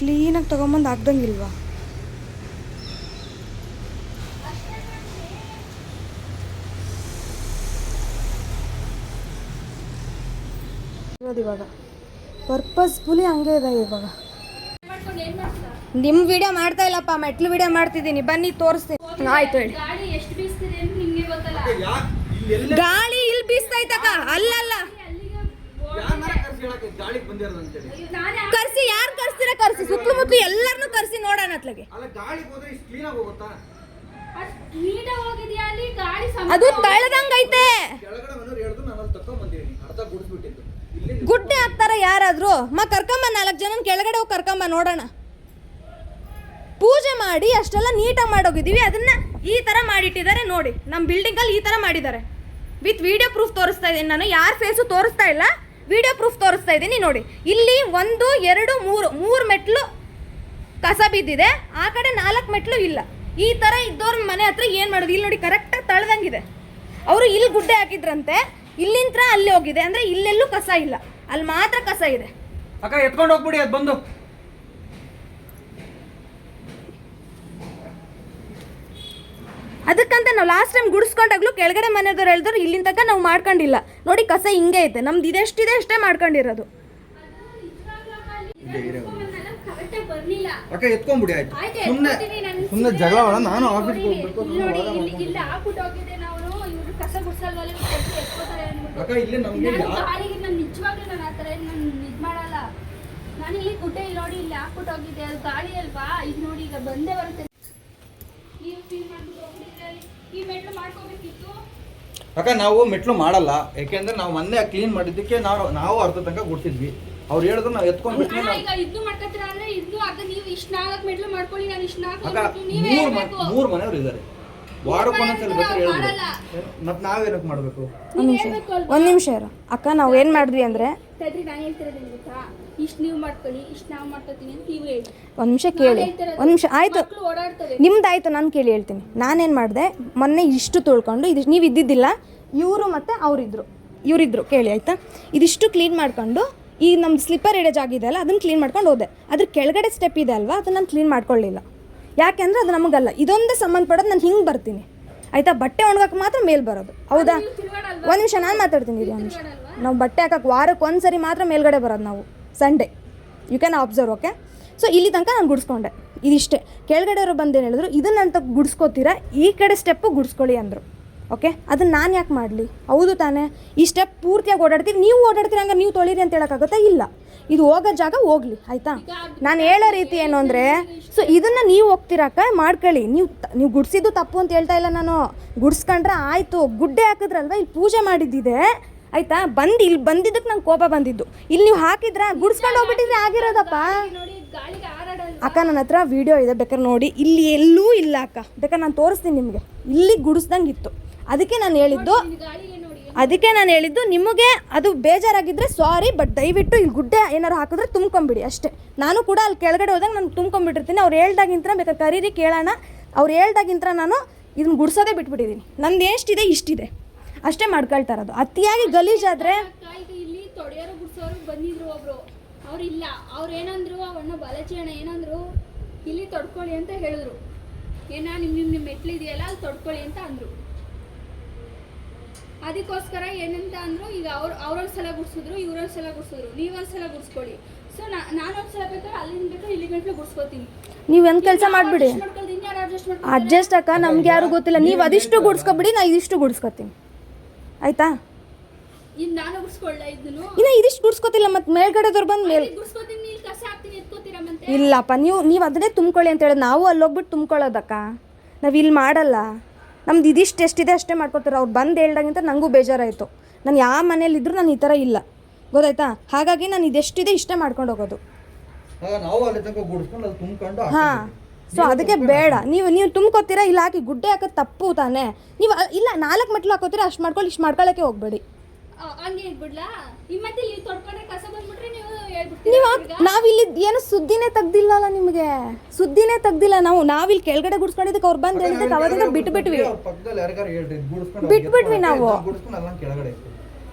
ಕ್ಲೀನಾಗಿ ತೊಗೊಂಬಂದು ಹಾಕ್ದಂಗಿಲ್ವಾ? ಇರೋದು ಇವಾಗ ಪರ್ಪಸ್ಫುಲಿ ಹಂಗೆ ಇದೆ ಇವಾಗ. ನಿಮ್ಮ ವಿಡಿಯೋ ಮಾಡ್ತಾ ಇಲ್ಲಪ್ಪ ಮೆಟ್ಲು ವಿಡಿಯೋ ಮಾಡ್ತಿದ್ದೀನಿ. ಬನ್ನಿ ತೋರಿಸ್ತೀನಿ. ಆಯ್ತು ಹೇಳಿ. ಗಾಡಿ ಎಷ್ಟು ಬೀಸ್ತಿದೆ ಅಂತ ನಿಮ್ಗೆ ಗೊತ್ತಲ್ಲ. ಗಾಳಿ ಇಲ್ಲಿ ಬೀಸ್ತೈತಕ್ಕ ಅಲ್ಲಲ್ಲ. ಅಲ್ಲಿಗೆ ಯಾರನ್ನಾರ ಕರ್ಸಿ ಯಾರು ಕರ್ಸಿರ ಕರ್ಸಿ? ಸುತ್ತಮುತ್ತ ಎಲ್ಲರನ್ನೂ ಕರ್ಸಿ ನೋಡೋಣ ಅತ್ಲಗೆ. ಅದು ಇಲ್ಲಿ ಗುಡ್ಡೆ ಹಾಕ್ತಾರ ಯಾರಾದ್ರೂ? ಮ ಕರ್ಕೊಂಬ ನಾಲ್ಕು ಜನ ಕೆಳಗಡೆ ಹೋಗಿ ಕರ್ಕೊಂಬ ನೋಡೋಣ. ಪೂಜೆ ಮಾಡಿ ಅಷ್ಟೆಲ್ಲ ನೀಟಾಗಿ ಮಾಡೋಗಿದ್ದೀವಿ ಅದನ್ನ ಈ ತರ ಮಾಡಿಟ್ಟಿದ್ದಾರೆ ನೋಡಿ. ನಮ್ಮ ಬಿಲ್ಡಿಂಗ್ ಅಲ್ಲಿ ಈ ತರ ಮಾಡಿದ್ದಾರೆ. ವಿತ್ ವಿಡಿಯೋ ಪ್ರೂಫ್ ತೋರಿಸ್ತಾ ಇದ್ದೀನಿ ನಾನು. ಯಾರ ಫೇಸು ತೋರಿಸ್ತಾ ಇಲ್ಲ. ವಿಡಿಯೋ ಪ್ರೂಫ್ ತೋರಿಸ್ತಾ ಇದ್ದೀನಿ, ನೋಡಿ. ಇಲ್ಲಿ ಒಂದು, ಎರಡು, ಮೂರು ಮೂರು ಮೆಟ್ಲು ಕಸ ಬಿದ್ದಿದೆ. ಆ ಕಡೆ ನಾಲ್ಕು ಮೆಟ್ಲು ಇಲ್ಲ. ಈ ಥರ ಇದ್ದವ್ರ ಮನೆ ಹತ್ರ ಏನು ಮಾಡೋದು? ಇಲ್ಲಿ ನೋಡಿ ಕರೆಕ್ಟಾಗಿ ತಳ್ದಂಗಿದೆ. ಅವರು ಇಲ್ಲಿ ಗುಡ್ಡೆ ಹಾಕಿದ್ರಂತೆ. ಇಲ್ಲಿಂತ್ರ ಅಲ್ಲಿ ಹೋಗಿದೆ. ಅಂದರೆ ಇಲ್ಲೆಲ್ಲೂ ಕಸ ಇಲ್ಲ. ಅಲ್ಲಿ ಮಾತ್ರ ಕಸ ಇದೆ. ಅಕ್ಕ, ಎತ್ಕೊಂಡು ಹೋಗ್ಬಿಡಿ, ಅದು ಬಂದು. ಅದಕ್ಕಂತ ನಾವು ಲಾಸ್ಟ್ ಟೈಮ್ ಗುಡಿಸ್ಕೊಂಡಾಗ್ಲೂ ಕೆಳಗಡೆ ಮನೆಯವ್ರು ಹೇಳಿದ್ರು ಇಲ್ಲಿನ ತನಕ ನಾವು ಮಾಡ್ಕೊಂಡಿಲ್ಲ. ನೋಡಿ ಕಸ ಹಿಂಗೆ ಐತೆ ನಮ್ದು ಇದೆಷ್ಟಿದೆ ಅಷ್ಟೇ ಮಾಡ್ಕೊಂಡಿರೋದು. ಅಕ್ಕ ಎತ್ಕೊಂಡ್ಬಿಡಿ ಆಯ್ತು. ಸುಮ್ಮನೆ ಸುಮ್ಮನೆ ಜಗಳ ನಾನು ಆಫೀಸ್ಗೆ ನೋಡಿನಿ. ಹೋಗ್ಬೇಕು ಇಲ್ಲಿ ನೋಡಿ ಇಲ್ಲಿ ಅಕ್ಕ ನಮ್ಗೆ ನಾನು ಗುಡ್ಡೆ ನೋಡಿ ಇಲ್ಲಿ ಹಾಕ್ಬಿಟ್ಟು ಹೋಗಿದ್ದೆ. ಅದು ಗಾಳಿ ಅಲ್ವಾ? ಇದು ನೋಡಿ ಈಗ ಬಂದೇ ಬರುತ್ತೆ ನೀವು ಕ್ಲೀನ್ ಮಾಡ್ಬಿಟ್ಟು ಹೋಗ್ಬಿಟ್ಟಿದ್ರೆ ಅಲ್ಲಿ. ಈ ಮೆಟ್ಲು ಮಾಡ್ಕೋಬೇಕಿತ್ತು. ಅಕ್ಕ ನಾವು ಮೆಟ್ಲು ಮಾಡಲ್ಲ. ಯಾಕೆಂದ್ರೆ ನಾವು ಮೊನ್ನೆ ಕ್ಲೀನ್ ಮಾಡಿದ್ದಕ್ಕೆ ನಾವು ನಾವು ಅರ್ಧ ತನಕ ಗುಡ್ಸಿದ್ವಿ ಅವ್ರು ಹೇಳಿದ್ರು ನಾವು ಎತ್ಕೊಂಡು ಬಿಟ್ವಿ ಅಣ್ಣ, ಈಗ ಇದು ಮಾಡ್ಕೊತೀರ ಅಂದ್ರೆ ಇದು ಅರ್ಧ ನೀವು ಇಷ್ಟ ನಾಲ್ಕು ಮೆಟ್ಲು ಮಾಡ್ಕೊಳ್ಳಿ ನಾನು ಇಷ್ಟ ನಾಲ್ಕು ಅಕ್ಕ ಮೆಟ್ಲು ನೀವೇ ಮೂರು ಹೇಳ್ಬೇಕು. ಮೂರ್ ಮನೆಯವ್ರು ಇದ್ದಾರೆ. ವಾರಕ್ಕೆ ಒಂದೊಂದ್ಸಲ ಬೇಕಾದ್ರೆ ಹೇಳ್ಬಿಡು ಮಾಡಲ್ಲ. ಮತ್ತೆ ನಾವೇನಕ್ಕೆ ಮಾಡ್ಬೇಕು? ಒಂದು ನಿಮಿಷ ಒಂದು ನಿಮಿಷ ಇರು. ಅಕ್ಕ ನಾವು ಏನು ಮಾಡಿದ್ವಿ ಅಂದ್ರೆ ತಡ್ರಿ ನಾನು ಹೇಳ್ತಿರೋದು ಗೊತ್ತಾ? ಇಷ್ಟು ನೀವು ಮಾಡ್ಕೊಳ್ಳಿ ಇಷ್ಟು ನಾವು ಮಾಡ್ಕೊತೀನಿ ಅಂತ ನೀವು ಹೇಳಿ. ಒಂದು ನಿಮಿಷ ಕೇಳಿ. ಒಂದು ನಿಮಿಷ ಆಯಿತು. ಮಕ್ಕಳು ನಿಮ್ದಾಯ್ತು ನಾನು ಕೇಳಿ ಹೇಳ್ತೀನಿ. ನಾನೇನು ಮಾಡಿದೆ ಮೊನ್ನೆ ಇಷ್ಟು ತೊಳ್ಕೊಂಡು ಇದು ನೀವು ಇದ್ದಿದ್ದಿಲ್ಲ ಇವರು ಮತ್ತು ಅವರಿದ್ರು. ಇವರಿದ್ರು ಕೇಳಿ ಆಯಿತಾ? ಇದಿಷ್ಟು ಕ್ಲೀನ್ ಮಾಡ್ಕೊಂಡು ಈ ನಮ್ಮ ಸ್ಲಿಪ್ಪರ್ ಇಡೋ ಜಾಗ ಇದೆ ಅಲ್ಲ ಅದನ್ನು ಕ್ಲೀನ್ ಮಾಡ್ಕೊಂಡು ಹೋದೆ. ಅದ್ರ ಕೆಳಗಡೆ ಸ್ಟೆಪ್ ಇದೆ ಅಲ್ವಾ ಅದನ್ನು ನಾನು ಕ್ಲೀನ್ ಮಾಡ್ಕೊಳ್ಳಿಲ್ಲ. ಯಾಕೆಂದ್ರೆ ಅದು ನಮಗಲ್ಲ ಇದೊಂದೇ ಸಂಬಂಧಪಡೋದು ನಾನು ಹಿಂಗೆ ಬರ್ತೀನಿ. ಆಯಿತಾ? ಬಟ್ಟೆ ಒಣಗಕ್ಕೆ ಮಾತ್ರ ಮೇಲ್ ಬರೋದು. ಹೌದಾ? ಒಂದು ನಿಮಿಷ ನಾನು ಮಾತಾಡ್ತೀನಿ ಇದು ಒಂದು ನಿಮಿಷ. ನಾವು ಬಟ್ಟೆ ಹಾಕಕ್ಕೆ ವಾರಕ್ಕೆ ಒಂದು ಸರಿ ಮಾತ್ರ ಮೇಲ್ಗಡೆ ಬರೋದು ನಾವು. Sunday you can observe okay so ಇಲ್ಲಿ ತನಕ ನಾನು ಗುಡಿಸ್ಕೊಂಡೆ. ಇದಿಷ್ಟೇ. ಕೆಳಗಡೆಯವರು ಬಂದೇನು ಹೇಳಿದ್ರು, ಇದನ್ನ ಅಂತ ಗುಡಿಸ್ಕೋತೀರಾ? ಈ ಕಡೆ ಸ್ಟೆಪ್ಪು ಗುಡಿಸ್ಕೊಳ್ಳಿ ಅಂದರು. ಓಕೆ ಅದನ್ನು ನಾನು ಯಾಕೆ ಮಾಡಲಿ? ಹೌದು ತಾನೇ. ಈ ಸ್ಟೆಪ್ ಪೂರ್ತಿಯಾಗಿ ಓಡಾಡ್ತೀರಿ. ನೀವು ಓಡಾಡ್ತೀರಿ ಹಂಗೆ ನೀವು ತೊಳೀರಿ ಅಂತ ಹೇಳೋಕ್ಕಾಗುತ್ತಾ? ಇಲ್ಲ. ಇದು ಹೋಗೋ ಜಾಗ ಹೋಗ್ಲಿ, ಆಯಿತಾ? ನಾನು ಹೇಳೋ ರೀತಿ ಏನು ಅಂದರೆ ಸೊ ಇದನ್ನು ನೀವು ಹೋಗ್ತಿರಾಕ ಮಾಡ್ಕೊಳ್ಳಿ. ನೀವು ನೀವು ಗುಡಿಸಿದ್ದು ತಪ್ಪು ಅಂತ ಹೇಳ್ತಾ ಇಲ್ಲ ನಾನು. ಗುಡಿಸ್ಕೊಂಡ್ರೆ ಆಯಿತು. ಗುಡ್ಡೆ ಹಾಕಿದ್ರಲ್ವ? ಇಲ್ಲಿ ಪೂಜೆ ಮಾಡಿದ್ದಿದೆ. ಆಯ್ತಾ? ಬಂದು ಇಲ್ಲಿ ಬಂದಿದ್ದಕ್ಕೆ ನಂಗೆ ಕೋಪ ಬಂದಿದ್ದು. ಇಲ್ಲಿ ನೀವು ಹಾಕಿದ್ರ? ಗುಡ್ಸ್ಕೊಂಡು ಹೋಗ್ಬಿಟ್ಟಿದ್ರೆ, ಆಗಿರೋದಪ್ಪ. ಅಕ್ಕ ನನ್ನ ಹತ್ರ ವಿಡಿಯೋ ಇದೆ ಬೇಕಾದ್ರೆ ನೋಡಿ. ಇಲ್ಲಿ ಎಲ್ಲೂ ಇಲ್ಲ, ಅಕ್ಕ. ಬೇಕಾದ್ರೆ ನಾನು ತೋರಿಸ್ತೀನಿ ನಿಮಗೆ. ಇಲ್ಲಿ ಗುಡಿಸ್ದಂಗೆ ಇತ್ತು. ಅದಕ್ಕೆ ನಾನು ಹೇಳಿದ್ದು ಅದಕ್ಕೆ ನಾನು ಹೇಳಿದ್ದು ನಿಮಗೆ ಅದು ಬೇಜಾರಾಗಿದ್ದರೆ ಸಾರಿ ಬಟ್ ದಯವಿಟ್ಟು ಇಲ್ಲಿ ಗುಡ್ಡೆ ಏನಾರು ಹಾಕಿದ್ರೆ ತುಂಬ್ಕೊಂಬಿಡಿ ಅಷ್ಟೇ. ನಾನು ಕೂಡ ಅಲ್ಲಿ ಕೆಳಗಡೆ ಹೋದಾಗ ನಾನು ತುಂಬ್ಕೊಂಬಿಟ್ಟಿರ್ತೀನಿ. ಅವ್ರು ಹೇಳ್ದಾಗಿಂತ ಬೇಕಾದ್ರೆ ಕರೀರಿ ಕೇಳೋಣ. ಅವ್ರು ಹೇಳ್ದಾಗಿಂತ ನಾನು ಇದನ್ನ ಗುಡ್ಸೋದೇ ಬಿಟ್ಬಿಟ್ಟಿದ್ದೀನಿ ನಂದು ಎಷ್ಟಿದೆ, ಇಷ್ಟಿದೆ. ಅಷ್ಟೇ ಮಾಡ್ಕೊಳ್ತಾ ಇರೋದು. ಅತಿಯಾಗಿ ಗಲೀಜಾದರೆ ಇಲ್ಲಿ ತೊಡೆಯರು ಗುಡ್ಸೋರು ಬಂದಿದ್ರು ಒಬ್ರು. ಅವ್ರು ಇಲ್ಲ. ಅವ್ರು ಏನಂದ್ರು ಅವಣ್ಣ ಬಾಲಾಜಿ ಅಣ್ಣ ಏನಂದ್ರು ಇಲ್ಲಿ ತೊಡ್ಕೊಳ್ಳಿ ಅಂತ ಹೇಳಿದ್ರು. ಏನ ನಿಮ್ಮ ನಿಮ್ಮ ನಿಮ್ ಮೆಟ್ಲಿದೆಯಲ್ಲ ಅಲ್ಲಿ ತೊಡ್ಕೊಳ್ಳಿ ಅಂತ ಅಂದ್ರು. ಅದಕ್ಕೋಸ್ಕರ ಏನಂತ ಅಂದ್ರು ಈಗ ಅವ್ರು ಅವ್ರೊಂದ್ ಸಲ ಗುಡ್ಸಿದ್ರು ಇವ್ರೊಂದ್ ಸಲ ಗುಡ್ಸಿದ್ರು. ನೀವೊಂದ್ ಸಲ ಗುಡ್ಸ್ಕೊಳ್ಳಿ ಸೊ ನಾನೊಂದ್ ಸಲ ಬೇಕಾದ್ರೆ ಅಲ್ಲಿಂದ ಬೇಕಾದ್ರೆ ಇಲ್ಲಿ ಗಂಟ್ಲು ಗುಡ್ಸ್ಕೊತೀನಿ. ನೀವು ಒಂದು ಕೆಲಸ ಮಾಡ್ಬಿಡಿ. ಅಡ್ಜಸ್ಟ್ ಅಕ್ಕ ನಮ್ಗೆ ಯಾರು ಗೊತ್ತಿಲ್ಲ. ನೀವು ಅದಿಷ್ಟು ಗುಡ್ಸ್ಕೊಬಿಡಿ ನಾ ಇದಿಷ್ಟು ಗುಡ್ಸ್ಕೊತೀನಿ. ಆಯ್ತಾ? ಇನ್ನ ಇದಿಷ್ಟು ಗುಡ್ಸ್ಕೋತಿಲ್ಲ ಮತ್ತೆ ಮೇಲ್ಗಡೆದವ್ರು ಬಂದು ಮೇಲೆ ಇಲ್ಲಪ್ಪ ನೀವು ನೀವು ಅದನ್ನೇ ತುಂಬ್ಕೊಳ್ಳಿ ಅಂತ ಹೇಳೋದು ನಾವು ಅಲ್ಲಿ ಹೋಗ್ಬಿಟ್ಟು ತುಂಬ್ಕೊಳ್ಳೋದಕ್ಕ? ನಾವು ಇಲ್ಲಿ ಮಾಡಲ್ಲ. ನಮ್ದು ಇದಿಷ್ಟು ಎಷ್ಟಿದೆ ಅಷ್ಟೇ ಮಾಡ್ಕೊತಾರೆ ಅವ್ರು ಬಂದು ಹೇಳ್ದಾಗಿಂತ ನನಗೂ ಬೇಜಾರಾಯಿತು. ನಾನು ಯಾವ ಮನೇಲಿ ಇದ್ರೂ ನಾನು ಈ ಥರ ಇಲ್ಲ. ಗೊತ್ತಾಯ್ತಾ? ಹಾಗಾಗಿ ನಾನು ಇದೆಷ್ಟಿದೆ ಇಷ್ಟೇ ಮಾಡ್ಕೊಂಡು ಹೋಗೋದು. ನಾವು ಅಲ್ಲಿ ತನಕ ಗುಡಿಸ್ಕೊಂಡು ಅಲ್ಲಿ ತುಂಬ್ಕೊಂಡು ಹಾಂ. ಸೊ ಅದಕ್ಕೆ ಬೇಡ. ನೀವು ನೀವು ತುಂಬ್ಕೋತೀರಾ? ಇಲ್ಲ ಹಾಕಿ ಗುಡ್ಡೆ ಹಾಕೋದು ತಪ್ಪು ತಾನೇ. ನೀವು ಅ- ಇಲ್ಲ ನಾಲ್ಕು ಮೆಟ್ಲು ಹಾಕೋತೀರಾ? ಅಷ್ಟು ಮಾಡ್ಕೊಳ್ಳಿ ಇಷ್ಟು ಮಾಡ್ಕೊಳ್ಳೋಕೆ ಹೋಗಬೇಡಿ. ಹಂಗೆ ಇದ್ಬಿಡ್ಲಾ ಮತ್ತೆ ಇಲ್ಲಿ ತೊಡ್ಕೊಂಡ್ರೆ ಕಸ ಬಂದ್ಬಿಟ್ರೆ ನೀವು ಹೇಳ್ಬಿಡ್ತೀರಾ ನೀವು ನಾವಿಲ್ಲಿ ಏನು ಸುದ್ದಿನೇ ತೆಗ್ದಿಲ್ಲಲ್ಲ ನಿಮಗೆ? ಸುದ್ದಿನೇ ತೆಗ್ದಿಲ್ಲ ನಾವು. ನಾವಿಲ್ಲಿ ಕೆಳಗಡೆ ಗುಡ್ಸ್ಕೊಂಡಿದ್ದಕ್ಕೆ ಅವ್ರು ಬಂದು ಹೇಳಿದ್ದಕ್ಕೆ ಅವಾಗ ಬಿಟ್ಟು ಬಿಟ್ವಿ. ಅವ್ರ ಪಕ್ಕದಲ್ಲಿ ಯಾರಿಗಾರು ಹೇಳ್ರಿ ಗುಡಿಸ್ಕೊಂಡು ಬಿಟ್ಬಿಟ್ವಿ ನಾವು. ಗುಡಿಸ್ಕೊಂಡು ಅಲ್ಲ ಕೆಳಗಡೆ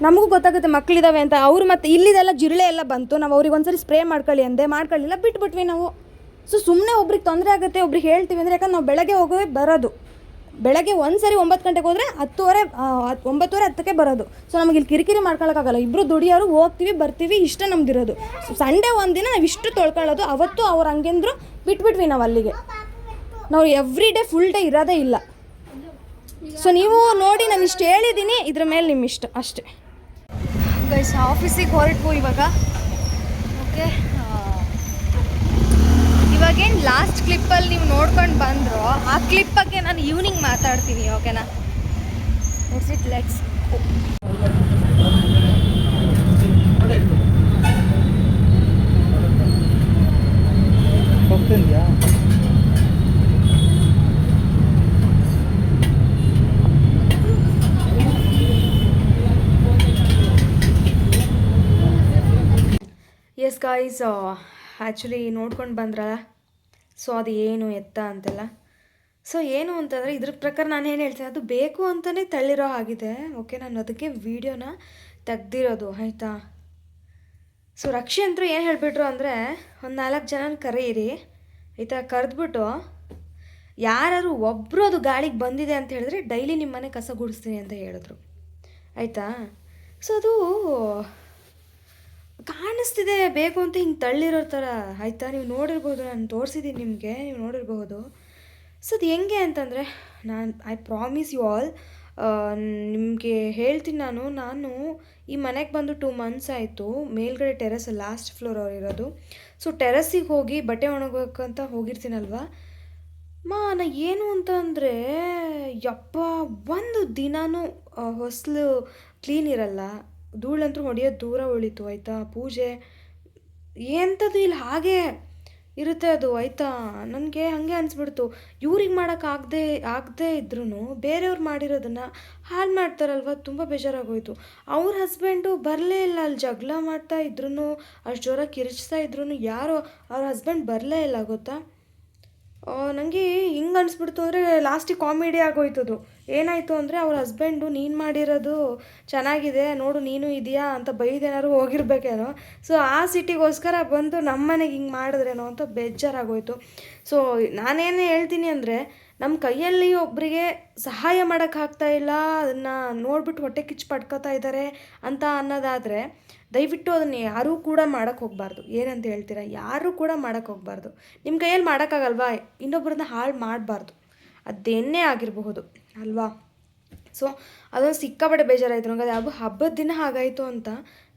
ನಮಗೂ ಗೊತ್ತಾಗುತ್ತೆ ಮಕ್ಳಿದಾವೆ ಅಂತ. ಅವ್ರು ಮತ್ತೆ ಇಲ್ಲಿದೆಲ್ಲ ಜಿರಳೆ ಎಲ್ಲ ಬಂತು. ನಾವು ಅವ್ರಿಗೆ ಒಂದ್ಸರಿ ಸ್ಪ್ರೇ ಮಾಡ್ಕೊಳ್ಳಿ ಅಂದೆ. ಮಾಡ್ಕೊಳ್ಳಿಲ್ಲ ಬಿಟ್ಬಿಟ್ವಿ ನಾವು. ಸೊ ಸುಮ್ಮನೆ ಒಬ್ರಿಗೆ ತೊಂದರೆ ಆಗುತ್ತೆ, ಒಬ್ರಿಗೆ ಹೇಳ್ತೀವಿ ಅಂದರೆ ಯಾಕಂದ್ರೆ ನಾವು ಬೆಳಗ್ಗೆ ಹೋಗೋದೇ ಬರೋದು. ಬೆಳಗ್ಗೆ ಒಂದು ಸರಿ ಒಂಬತ್ತು ಗಂಟೆಗೆ ಹೋದರೆ ಹತ್ತುವರೆ ಒಂಬತ್ತುವರೆ, ಹತ್ತಕ್ಕೆ ಬರೋದು. ಸೊ ನಮಗೆ ಇಲ್ಲಿ ಕಿರಿಕಿರಿ ಮಾಡ್ಕೊಳಕ್ಕಾಗಲ್ಲ. ಇಬ್ಬರು ದುಡಿಯೋರು ಹೋಗ್ತೀವಿ, ಬರ್ತೀವಿ, ಇಷ್ಟೇ ನಮ್ದಿರೋದು. ಸಂಡೇ ಒಂದಿನ ನಾವು ಇಷ್ಟು ತೊಳ್ಕೊಳ್ಳೋದು. ಅವತ್ತು ಅವ್ರು ಹಂಗೆಂದ್ರು ಬಿಟ್ಬಿಟ್ವಿ ನಾವು ಅಲ್ಲಿಗೆ. ನಾವು ಎವ್ರಿ ಡೇ ಫುಲ್ ಡೇ ಇರೋದೇ ಇಲ್ಲ. ಸೊ ನೀವು ನೋಡಿ ನಾನು ಇಷ್ಟು ಹೇಳಿದ್ದೀನಿ ಇದ್ರ ಮೇಲೆ ನಿಮ್ಮ ಇಷ್ಟ ಅಷ್ಟೇ ಗೈಸ್ ಆಫೀಸಿಗೆ ಹೊರಟು ಇವಾಗ. ಓಕೆ ಇವಾಗೇನು ಲಾಸ್ಟ್ ಕ್ಲಿಪ್ಪಲ್ಲಿ ನೀವು ನೋಡ್ಕೊಂಡು ಬಂದರು ಆ ಕ್ಲಿಪ್ ಬಗ್ಗೆ ನಾನು ಈವ್ನಿಂಗ್ ಮಾತಾಡ್ತೀನಿ ಓಕೆನಾ it's it let's yes guys actually ನೋಡ್ಕೊಂಡು ಬಂದ್ರಲ್ಲ ಸೊ ಅದು ಏನು ಎತ್ತ ಅಂತೆಲ್ಲ. ಸೊ ಏನು ಅಂತಂದರೆ, ಇದ್ರ ಪ್ರಕಾರ ನಾನು ಏನು ಹೇಳ್ತೀನಿ, ಅದು ಬೇಕು ಅಂತಲೇ ತಳ್ಳಿರೋ ಆಗಿದೆ ಓಕೆ ನಾನು ಅದಕ್ಕೆ ವೀಡಿಯೋನ ತೆಗ್ದಿರೋದು, ಆಯಿತಾ? ಸೊ ರಕ್ಷೆ ಅಂತೂ ಏನು ಹೇಳಿಬಿಟ್ರು ಅಂದರೆ, ಒಂದು ನಾಲ್ಕು ಜನನ ಕರೆಯಿರಿ ಆಯಿತಾ? ಕರೆದ್ಬಿಟ್ಟು ಯಾರು ಒಬ್ಬರು ಅದು ಗಾಳಿಗೆ ಬಂದಿದೆ ಅಂತ ಹೇಳಿದ್ರೆ, ಡೈಲಿ ನಿಮ್ಮನೆ ಕಸ ಗುಡಿಸ್ತೀನಿ ಅಂತ ಹೇಳಿದ್ರು. ಆಯಿತಾ? ಸೊ ಅದು ಕಾಣಿಸ್ತಿದೆ, ಬೇಕು ಅಂತ ಹಿಂಗೆ ತಳ್ಳಿರೋ ಥರ ಆಯಿತಾ, ನೀವು ನೋಡಿರ್ಬೋದು, ನಾನು ತೋರಿಸಿದ್ದೀನಿ ನಿಮಗೆ, ನೀವು ನೋಡಿರ್ಬೋದು. ಸೊ ಅದು ಹೆಂಗೆ ಅಂತಂದರೆ, ನಾನು ಐ ಪ್ರಾಮಿಸ್ ಯು ಆಲ್ ನಿಮಗೆ ಹೇಳ್ತೀನಿ ನಾನು ನಾನು ಈ ಮನೆಗೆ ಬಂದು ಟೂ ಮಂತ್ಸ್ ಆಯಿತು, ಮೇಲ್ಗಡೆ ಟೆರೆಸ್ ಲಾಸ್ಟ್ ಫ್ಲೋರ್ ಅವ್ರು ಇರೋದು. ಸೊ ಟೆರೆಸ್ಸಿಗೆ ಹೋಗಿ ಬಟ್ಟೆ ಒಣಗೋಕ್ಕಂತ ಹೋಗಿರ್ತೀನಲ್ವ? ಮಾ, ನಾ ಏನು ಅಂತ ಅಂದರೆ, ಯಪ್ಪ, ಒಂದು ದಿನಾನೂ ಹೊಸಲು ಕ್ಲೀನ್ ಇರಲ್ಲ. ಧೂಳಂತೂ ಹೊಡೆಯೋದು ದೂರ ಉಳಿತು, ಆಯಿತಾ? ಪೂಜೆ. ಎಂಥದ್ದು ಇಲ್ಲಿ, ಹಾಗೆ ಇರುತ್ತೆ ಅದು, ಆಯಿತಾ? ನನಗೆ ಹಾಗೆ ಅನಿಸ್ಬಿಡ್ತು. ಇವ್ರಿಗೆ ಮಾಡೋಕ್ಕಾಗದೆ ಆಗದೆ ಇದ್ರೂ ಬೇರೆಯವ್ರು ಮಾಡಿರೋದನ್ನು ಹಾಳು ಮಾಡ್ತಾರಲ್ವ? ತುಂಬ ಬೇಜಾರಾಗೋಯ್ತು. ಅವ್ರ ಹಸ್ಬೆಂಡು ಬರಲೇ ಇಲ್ಲ, ಅಲ್ಲಿ ಜಗಳ ಮಾಡ್ತಾ ಇದ್ರೂ ಅಷ್ಟು ಜೋರಾಗಿ ಕಿರಿಚ್ತಾ ಇದ್ರೂ ಯಾರೋ ಅವ್ರ ಹಸ್ಬೆಂಡ್ ಬರಲೇ ಇಲ್ಲ, ಗೊತ್ತಾ? ನನಗೆ ಹಿಂಗೆ ಅನಿಸ್ಬಿಡ್ತು ಅಂದರೆ ಲಾಸ್ಟಿಗೆ ಕಾಮಿಡಿ ಆಗೋಯ್ತದು. ಏನಾಯಿತು ಅಂದರೆ ಅವ್ರ ಹಸ್ಬೆಂಡು ನೀನು ಮಾಡಿರೋದು ಚೆನ್ನಾಗಿದೆ, ನೋಡು ನೀನು ಇದೆಯಾ ಅಂತ ಬೈದೇನಾದ್ರು ಹೋಗಿರ್ಬೇಕೇನೋ. ಸೊ ಆ ಸಿಟಿಗೋಸ್ಕರ ಬಂದು ನಮ್ಮ ಮನೆಗೆ ಹಿಂಗೆ ಮಾಡಿದ್ರೇನೋ ಅಂತ ಬೇಜಾರಾಗೋಯಿತು. ಸೊ ನಾನೇನು ಹೇಳ್ತೀನಿ ಅಂದರೆ ನಮ್ಮ ಕೈಯಲ್ಲಿ ಒಬ್ಬರಿಗೆ ಸಹಾಯ ಮಾಡೋಕ್ಕಾಗ್ತಾ ಇಲ್ಲ, ಅದನ್ನು ನೋಡ್ಬಿಟ್ಟು ಹೊಟ್ಟೆ ಕಿಚ್ಚು ಪಡ್ಕೋತಾ ಇದ್ದಾರೆ ಅಂತ ಅನ್ನೋದಾದರೆ, ದಯವಿಟ್ಟು ಅದನ್ನು ಯಾರೂ ಕೂಡ ಮಾಡೋಕ್ಕೆ ಹೋಗಬಾರ್ದು. ಏನಂತ ಹೇಳ್ತೀರಾ? ಯಾರೂ ಕೂಡ ಮಾಡೋಕ್ಕೆ ಹೋಗಬಾರ್ದು. ನಿಮ್ಮ ಕೈಯಲ್ಲಿ ಮಾಡೋಕ್ಕಾಗಲ್ವಾ ಇನ್ನೊಬ್ಬರನ್ನ ಹಾಳು ಮಾಡಬಾರ್ದು. ಅದೇನೇ ಆಗಿರಬಹುದು. ಅಲ್ವಾ? ಸೊ ಅದೊಂದು ಸಿಕ್ಕಾಪಟ್ಟೆ ಬೇಜಾರಾಯಿತು. ನನಗೆ ಅದು ಹಬ್ಬದ ದಿನ ಹಾಗಾಯಿತು ಅಂತ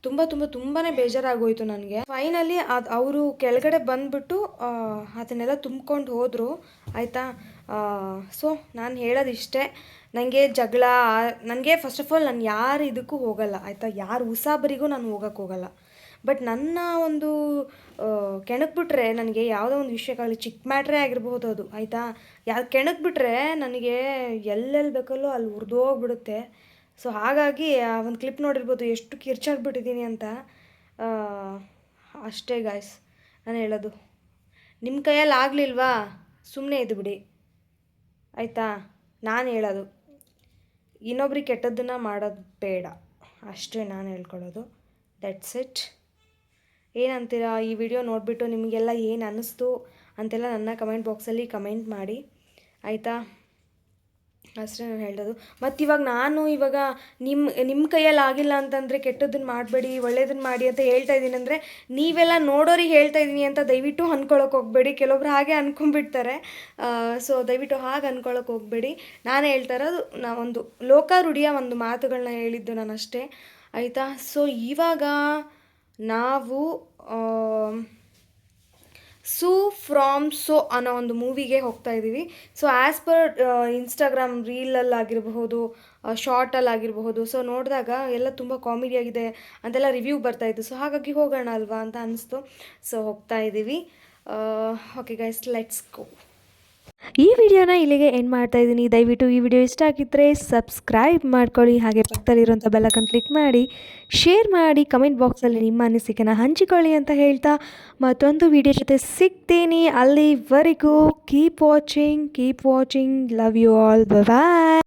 ತುಂಬ ತುಂಬ ತುಂಬಾ ಬೇಜಾರಾಗೋಯಿತು ನನಗೆ. ಫೈನಲಿ ಅದು ಅವರು ಕೆಳಗಡೆ ಬಂದುಬಿಟ್ಟು ಅದನ್ನೆಲ್ಲ ತುಂಬ್ಕೊಂಡು ಹೋದರು. ಆಯಿತಾ? ಸೊ ನಾನು ಹೇಳೋದು ಇಷ್ಟೇ ನನಗೆ ಜಗಳ ನನಗೆ ಫಸ್ಟ್ ಆಫ್ ಆಲ್ ನಾನು ಯಾರು ಇದಕ್ಕೂ ಹೋಗಲ್ಲ. ಆಯಿತಾ? ಯಾರು ಉಸಾಬರಿಗೂ ನಾನು ಹೋಗೋಕ್ಕೋಗಲ್ಲ ಹೋಗಲ್ಲ. ಬಟ್ ನನ್ನ ಒಂದು ಕೆಣಕ್ಬಿಟ್ರೆ ನನಗೆ ಯಾವುದೋ ಒಂದು ವಿಷಯಕ್ಕಾಗಲಿ ಚಿಕ್ಕ ಮ್ಯಾಟ್ರೇ ಆಗಿರ್ಬೋದು ಅದು, ಆಯಿತಾ? ಯಾರು ಕೆಣಕ್ಬಿಟ್ರೆ ನನಗೆ ಎಲ್ಲೆಲ್ಲಿ ಬೇಕಲ್ಲೋ ಅಲ್ಲಿ ಉರಿದೋಗ್ಬಿಡುತ್ತೆ ಸೊ ಹಾಗಾಗಿ ಆ ಒಂದು ಕ್ಲಿಪ್ ನೋಡಿರ್ಬೋದು, ಎಷ್ಟು ಕಿರ್ಚಾಗ್ಬಿಟ್ಟಿದ್ದೀನಿ ಅಂತ. ಅಷ್ಟೇ ಗಾಯ್ಸ್ ನಾನು ಹೇಳೋದು. ನಿಮ್ಮ ಕೈಯಲ್ಲಿ ಆಗಲಿಲ್ವಾ? ಸುಮ್ಮನೆ ಇದ್ದು ಬಿಡಿ. ಆಯಿತಾ? ನಾನು ಹೇಳೋದು. ಇನ್ನೊಬ್ರಿಗೆ ಕೆಟ್ಟದ್ದನ್ನು ಮಾಡೋದು ಬೇಡ. ಅಷ್ಟೇ ನಾನು ಹೇಳ್ಕೊಳ್ಳೋದು. ದಟ್ಸ್ ಇಟ್ ಏನಂತೀರಾ ಈ ವಿಡಿಯೋ ನೋಡಿಬಿಟ್ಟು ನಿಮಗೆಲ್ಲ ಏನು ಅನ್ನಿಸ್ತು ಅಂತೆಲ್ಲ ನನ್ನ ಕಮೆಂಟ್ ಬಾಕ್ಸಲ್ಲಿ ಕಮೆಂಟ್ ಮಾಡಿ. ಆಯಿತಾ? ಅಷ್ಟೇ ನಾನು ಹೇಳೋದು ಮತ್ತು ಇವಾಗ ನಾನು ಇವಾಗ ನಿಮ್ಮ ನಿಮ್ಮ ಕೈಯಲ್ಲಿ ಆಗಿಲ್ಲ ಅಂತಂದರೆ ಕೆಟ್ಟದನ್ನು ಮಾಡಬೇಡಿ ಒಳ್ಳೇದನ್ನು ಮಾಡಿ ಅಂತ ಹೇಳ್ತಾ ಇದ್ದೀನಿ ಅಂದರೆ ನೀವೆಲ್ಲ ನೋಡೋರಿಗೆ ಹೇಳ್ತಾ ಇದ್ದೀನಿ ಅಂತ ದಯವಿಟ್ಟು ಅಂದ್ಕೊಳ್ಳೋಕೆ ಹೋಗಬೇಡಿ. ಕೆಲವೊಬ್ರು ಹಾಗೆ ಅಂದ್ಕೊಂಡ್ಬಿಡ್ತಾರೆ ಸೊ ದಯವಿಟ್ಟು ಹಾಗೆ ಅಂದ್ಕೊಳ್ಳೋಕೆ ಹೋಗಬೇಡಿ. ನಾನು ಹೇಳ್ತಾ ಇರೋದು ಲೋಕ ರೂಢಿಯ ಒಂದು ಮಾತುಗಳನ್ನ ಹೇಳಿದ್ದು ನಾನು ಅಷ್ಟೇ ಆಯಿತಾ? ಸೊ ಇವಾಗ ನಾವು ಸೂ ಫ್ರಾಮ್ ಸೊ ಅನ್ನೋ ಒಂದು ಮೂವಿಗೆ ಹೋಗ್ತಾ ಇದ್ದೀವಿ ಸೊ ಆ್ಯಸ್ ಪರ್ ಇನ್ಸ್ಟಾಗ್ರಾಮ್ ರೀಲಲ್ಲಾಗಿರಬಹುದು ಶಾರ್ಟಲ್ಲಾಗಿರಬಹುದು ಸೊ ನೋಡಿದಾಗ ಎಲ್ಲ ತುಂಬ ಕಾಮಿಡಿಯಾಗಿದೆ ಅಂತೆಲ್ಲ ರಿವ್ಯೂ ಬರ್ತಾಯಿತ್ತು ಸೊ ಹಾಗಾಗಿ ಹೋಗೋಣ ಅಲ್ವಾ ಅಂತ ಅನಿಸ್ತು. ಸೊ ಹೋಗ್ತಾ ಇದ್ದೀವಿ ಓಕೆ ಗೈಸ್ ಲೆಟ್ಸ್ ಗೋ ಈ ವಿಡಿಯೋನ ಇಲ್ಲಿಗೆ ಎಂಡ್ ಮಾಡ್ತಾ ಇದ್ದೀನಿ. ದಯವಿಟ್ಟು ಈ ವಿಡಿಯೋ ಇಷ್ಟ ಆಗಿದ್ದರೆ ಸಬ್ಸ್ಕ್ರೈಬ್ ಮಾಡ್ಕೊಳ್ಳಿ. ಹಾಗೆ ಪಕ್ಕದಲ್ಲಿರುವಂಥ ಬೆಲ್ಲಕನ್ ಕ್ಲಿಕ್ ಮಾಡಿ ಶೇರ್ ಮಾಡಿ ಕಮೆಂಟ್ ಬಾಕ್ಸಲ್ಲಿ ನಿಮ್ಮ ಅನಿಸಿಕೆನ ಹಂಚಿಕೊಳ್ಳಿ ಅಂತ ಹೇಳ್ತಾ ಮತ್ತೊಂದು ವಿಡಿಯೋ ಜೊತೆ ಸಿಗ್ತೀನಿ. ಅಲ್ಲಿವರೆಗೂ keep watching keep watching love you all bye